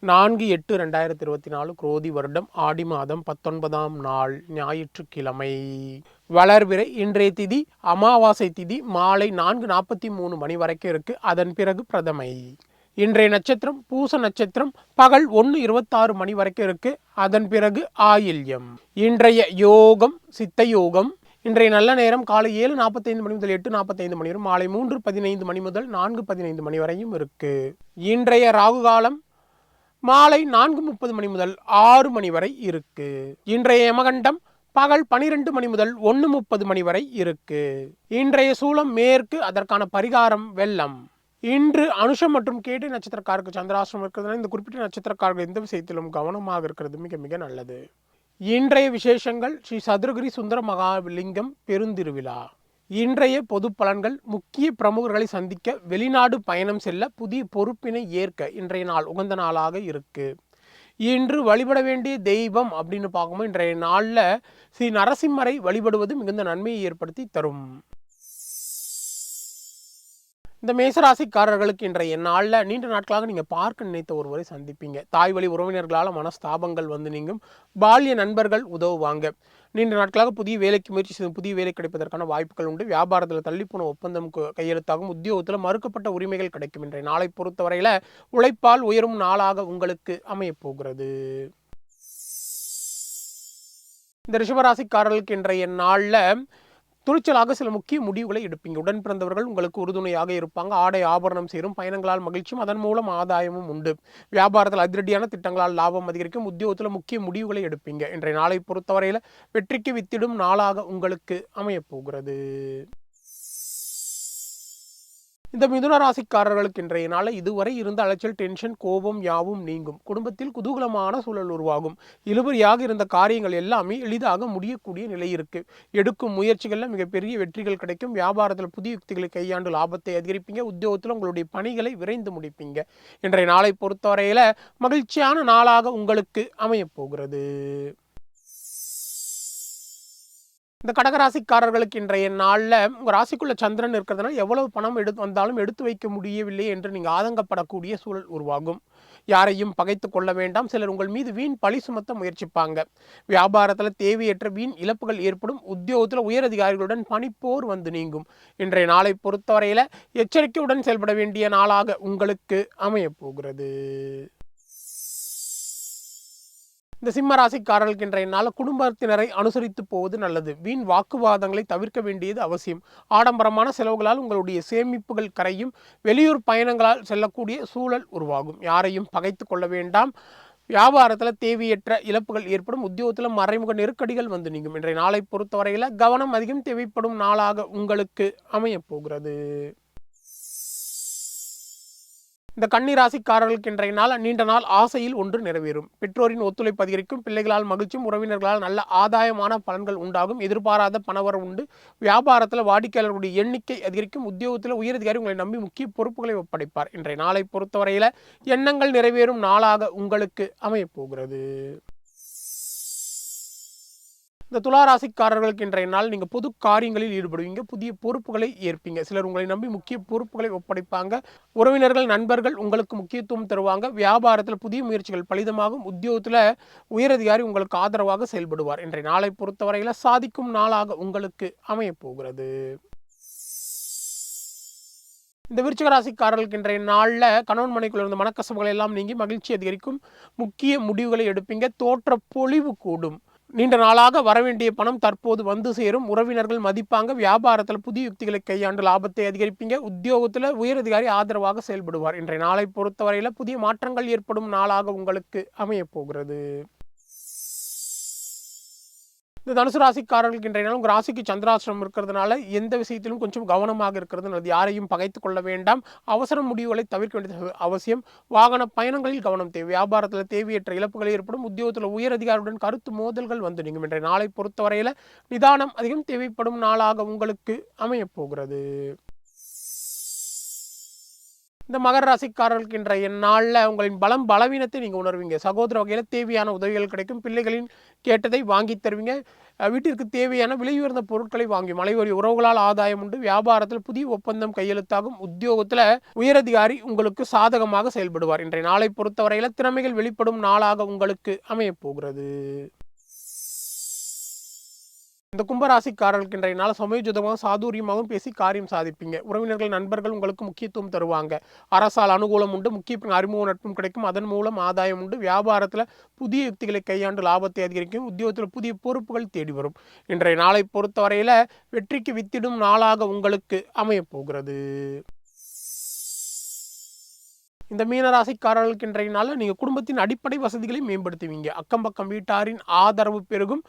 நான்கு எட்டு ரெண்டாயிரத்தி இருபத்தி நாலு குரோதி வருடம் ஆடி மாதம் பத்தொன்பதாம் நாள் ஞாயிற்றுக்கிழமை. வளர்பிறை இன்றைய திதி அமாவாசை திதி மாலை நான்கு நாற்பத்தி மூணு மணி வரைக்கும் இருக்கு. அதன் பிறகு பிரதமை. இன்றைய நட்சத்திரம் பூச நட்சத்திரம் பகல் ஒன்று இருபத்தாறு மணி வரைக்கும் இருக்கு. அதன் பிறகு ஆயில்யம். இன்றைய யோகம் சித்த யோகம். இன்றைய நல்ல நேரம் காலை ஏழு நாற்பத்தைந்து மணி முதல் எட்டு நாற்பத்தைந்து மணி வரை மாலை மூன்று பதினைந்து மணி முதல் நான்கு பதினைந்து மணி வரையும் இருக்கு. இன்றைய ராகு காலம் மாலை நான்கு முப்பது மணி முதல் ஆறு மணி வரை இருக்கு. இன்றைய யமகண்டம் பகல் பனிரெண்டு மணி முதல் ஒன்று முப்பது மணி வரை இருக்கு. இன்றைய சூலம் மேற்கு அதற்கான பரிகாரம் வெள்ளம். இன்று அனுஷம் மற்றும் கேட்டு நட்சத்திரக்காரருக்கு சந்திராசிரம் இருக்கிறதுனால இந்த குறிப்பிட்ட நட்சத்திரக்காரர்கள் எந்த விஷயத்திலும் கவனமாக இருக்கிறது மிக மிக நல்லது. இன்றைய விசேஷங்கள் ஸ்ரீ சதுரகிரி சுந்தர மகாலிங்கம் பெருந்திருவிழா. இன்றைய பொது பலன்கள் முக்கிய பிரமுகர்களை சந்திக்க வெளிநாடு பயணம் செல்ல புதிய பொறுப்பினை ஏற்க இன்றைய நாள் உகந்த நாளாக இருக்கு. இன்று வழிபட வேண்டிய தெய்வம் அப்படின்னு பார்க்கும்போது இன்றைய நாளில் ஸ்ரீ நரசிம்மரை வழிபடுவது மிகுந்த நன்மையை ஏற்படுத்தி தரும். இந்த மேசராசிக்காரர்களுக்கு இன்றைய நாளில் நீண்ட நாட்களாக நீங்கள் பார்க்க நினைத்த ஒருவரை சந்திப்பீங்க. தாய் வழி உறவினர்களால் மனஸ்தாபங்கள் வந்து நீங்கும். பால்ய நண்பர்கள் உதவுவாங்க. நீண்ட நாட்களாக புதிய வேலைக்கு முயற்சி செய்து புதிய வேலை கிடைப்பதற்கான வாய்ப்புகள் உண்டு. வியாபாரத்தில் தள்ளிப்போன ஒப்பந்தம் கையெழுத்தாகும். உத்தியோகத்தில் மறுக்கப்பட்ட உரிமைகள் கிடைக்கும். இன்றைய நாளை பொறுத்தவரையில் உழைப்பால் உயரும் நாளாக உங்களுக்கு அமையப்போகிறது இந்த ரிஷபராசிக்காரர்களுக்கு இன்றைய நாளில் துணிச்சலாக சில முக்கிய முடிவுகளை எடுப்பீங்க. உடன் பிறந்தவர்கள் உங்களுக்கு உறுதுணையாக இருப்பாங்க. ஆடை ஆபரணம் சேரும். பயணங்களால் மகிழ்ச்சியும் அதன் மூலம் ஆதாயமும் உண்டு. வியாபாரத்தில் அதிரடியான திட்டங்களால் லாபம் அதிகரிக்கும். உத்தியோகத்தில் முக்கிய முடிவுகளை எடுப்பீங்க. இன்றைய நாளை பொறுத்தவரையில் வெற்றிக்கு வித்திடும் நாளாக உங்களுக்கு அமையப் போகிறது. இந்த மிதுன ராசிக்காரர்களுக்கு இன்றைய நாளை இதுவரை இருந்த அலைச்சல் டென்ஷன் கோபம் யாவும் நீங்கும். குடும்பத்தில் குதூகலமான சூழல் உருவாகும். இழுபறியாக இருந்த காரியங்கள் எல்லாமே எளிதாக முடியக்கூடிய நிலை இருக்கு. எடுக்கும் முயற்சிகளில் மிகப்பெரிய வெற்றிகள் கிடைக்கும். வியாபாரத்தில் புதிய யுக்திகளை கையாண்டு லாபத்தை அதிகரிப்பீங்க. உத்தியோகத்தில் உங்களுடைய பணிகளை விரைந்து முடிப்பீங்க. இன்றைய நாளை பொறுத்தவரையில மகிழ்ச்சியான நாளாக உங்களுக்கு அமையப் போகிறது. இந்த கடகராசிக்காரர்களுக்கு இன்றைய நாளில் உங்கள் ராசிக்குள்ள சந்திரன் இருக்கிறதுனால எவ்வளவு பணம் எடுத்து வந்தாலும் எடுத்து வைக்க முடியவில்லை என்று நீங்கள் ஆதங்கப்படக்கூடிய சூழல் உருவாகும். யாரையும் பகைத்து கொள்ள வேண்டாம். சிலர் உங்கள் மீது வீண் பழி சுமத்த முயற்சிப்பாங்க. வியாபாரத்தில் தேவையற்ற வீண் இழப்புகள் ஏற்படும். உத்தியோகத்தில் உயரதிகாரிகளுடன் பணிப்போர் வந்து நீங்கும். இன்றைய நாளை பொறுத்தவரையில் எச்சரிக்கையுடன் செயல்பட வேண்டிய நாளாக உங்களுக்கு அமையப் போகிறது. இந்த சிம்ம ராசிக்காரர்களுக்கு இன்றைய நாள் குடும்பத்தினரை அனுசரித்து போவது நல்லது. வீண் வாக்குவாதங்களை தவிர்க்க வேண்டியது அவசியம். ஆடம்பரமான செலவுகளால் உங்களுடைய சேமிப்புகள் கரையும். வெளியூர் பயணங்களால் செல்லக்கூடிய சூழல் உருவாகும். யாரையும் பகைத்து கொள்ள வேண்டாம். வியாபாரத்தில் தேவையற்ற இழப்புகள் ஏற்படும். உத்தியோகத்தில் மறைமுக நெருக்கடிகள் வந்து நீங்கும். இன்றைய நாளை பொறுத்தவரையில் கவனம் அதிகம் தேவைப்படும் நாளாக உங்களுக்கு அமையப் போகிறது. இந்த கன்னிராசிக்காரர்களுக்கு இன்றைய நாள் நீண்ட நாள் ஆசையில் ஒன்று நிறைவேறும். பெற்றோரின் ஒத்துழைப்பு அதிகரிக்கும் பிள்ளைகளால் மகிழ்ச்சியும் உறவினர்களால் நல்ல ஆதாயமான பலன்கள் உண்டாகும் எதிர்பாராத பணவரம் உண்டு. வியாபாரத்தில் வாடிக்கையாளர்களுடைய எண்ணிக்கை அதிகரிக்கும் உத்தியோகத்தில் உயரதிகாரி உங்களை நம்பி முக்கிய பொறுப்புகளை ஒப்படைப்பார். இன்றைய நாளை பொறுத்தவரையில் எண்ணங்கள் நிறைவேறும் நாளாக உங்களுக்கு அமையப்போகிறது. இந்த துளாராசிக்காரர்களுக்கு இன்றைய நாள் நீங்கள் பொது காரியங்களில் ஈடுபடுவீங்க புதிய பொறுப்புகளை ஏற்பீங்க. சிலர் உங்களை நம்பி முக்கிய பொறுப்புகளை ஒப்படைப்பாங்க. உறவினர்கள் நண்பர்கள் உங்களுக்கு முக்கியத்துவம் தருவாங்க. வியாபாரத்தில் புதிய முயற்சிகள் பலிதமாகும். உத்தியோகத்தில் உயரதிகாரி உங்களுக்கு ஆதரவாக செயல்படுவார். இன்றைய நாளை பொறுத்தவரையில் சாதிக்கும் நாளாக உங்களுக்கு அமையப்போகிறது. இந்த விருச்சிக ராசிக்காரர்களுக்கு இன்றைய நாளில் கணவன் மனைக்குள்ள இருந்த மனக்கசப்புகள் எல்லாம் நீங்கி மகிழ்ச்சி அதிகரிக்கும். முக்கிய முடிவுகளை எடுப்பீங்க. தோற்ற பொழிவு கூடும். நீண்ட நாளாக வரவேண்டிய பணம் தற்போது வந்து சேரும். உறவினர்கள் மதிப்பாங்க. வியாபாரத்தில் புதிய யுக்திகளை கையாண்டு லாபத்தை அதிகரிப்பீங்க. உத்தியோகத்தில் உயரதிகாரி ஆதரவாக செயல்படுவார். இன்றைய நாளை பொறுத்தவரையில் புதிய மாற்றங்கள் ஏற்படும் நாளாக உங்களுக்கு அமையப் போகிறது. இந்த தனுசு ராசிக்காரர்களுக்கு இன்றைய நாள் உங்கள் ராசிக்கு சந்திராசிரம் இருக்கிறதுனால எந்த விஷயத்திலும் கொஞ்சம் கவனமாக இருக்கிறது நல்லது. யாரையும் பகைத்து கொள்ள வேண்டாம். அவசர முடிவுகளை தவிர்க்க வேண்டியது அவசியம். வாகன பயணங்களில் கவனம் தேவை. வியாபாரத்தில் தேவையற்ற இழப்புகள் ஏற்படும். உத்தியோகத்தில் உயர் அதிகாரியுடன் கருத்து மோதல்கள் வந்து நீங்கும். இன்றைய நாளை பொறுத்தவரையில் நிதானம் அதிகம் தேவைப்படும் நாளாக உங்களுக்கு அமையப்போகிறது இந்த மகர ராசிக்காரர்களுக்கு இன்றைய நாளில் உங்களின் பலம் பலவீனத்தை நீங்கள் உணர்வீங்க. சகோதர வகையில் தேவையான உதவிகள் கிடைக்கும். பிள்ளைகளின் கேட்டதை வாங்கி தருவீங்க. வீட்டிற்கு தேவையான விலை உயர்ந்த பொருட்களை வாங்கி மலைவரி உறவுகளால் ஆதாயம் உண்டு. வியாபாரத்தில் புதிய ஒப்பந்தம் கையெழுத்தாகும். உத்தியோகத்தில் உயரதிகாரி உங்களுக்கு சாதகமாக செயல்படுவார். இன்றைய நாளை பொறுத்தவரையில் திறமைகள் வெளிப்படும் நாளாக உங்களுக்கு அமையப் போகிறது. இந்த கும்பராசிக்காரர்களுக்கு இன்றைய நாள் சமயோஜிதமாக சாதுரியமாகவும் பேசி காரியம் சாதிப்பீங்க. உறவினர்கள் நண்பர்கள் உங்களுக்கு முக்கியத்துவம் தருவாங்க. அரசால் அனுகூலம் உண்டு முக்கிய அறிமுக நட்பும் கிடைக்கும். அதன் மூலம் ஆதாயம் உண்டு. வியாபாரத்தில் புதிய யுக்திகளை கையாண்டு லாபத்தை அதிகரிக்கும். உத்தியோகத்தில் புதிய பொறுப்புகள் தேடி வரும். இன்றைய நாளை பொறுத்தவரையில் வெற்றிக்கு வித்திடும் நாளாக உங்களுக்கு அமையப் போகிறது. இந்த மீனராசிக்காரர்களுக்கு இன்றைய நாளில் நீங்கள் குடும்பத்தின் அடிப்படை வசதிகளை மேம்படுத்துவீங்க. அக்கம் பக்கம் வீட்டாரின் ஆதரவு பெருகும்.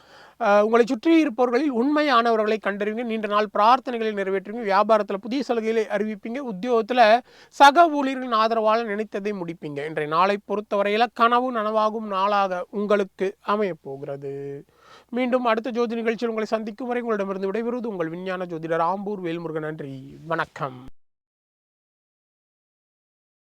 உங்களை சுற்றி இருப்பவர்களில் உண்மையானவர்களை கண்டறிவீங்க நீண்ட நாள் பிரார்த்தனைகளை நிறைவேற்றுவீங்க வியாபாரத்தில் புதிய சலுகைகளை அறிவிப்பீங்க. உத்தியோகத்தில் சக ஊழியர்களின் ஆதரவால் நினைத்ததை முடிப்பீங்க. இன்றைய நாளை பொறுத்தவரையில் கனவு நனவாகும் நாளாக உங்களுக்கு அமையப்போகிறது. மீண்டும் அடுத்த ஜோதி நிகழ்ச்சியில் உங்களை சந்திக்கும் வரை உங்களிடமிருந்து விடைபெறுவது உங்கள் விஞ்ஞான ஜோதிடர் ஆம்பூர் வேல்முருகன். நன்றி. வணக்கம்.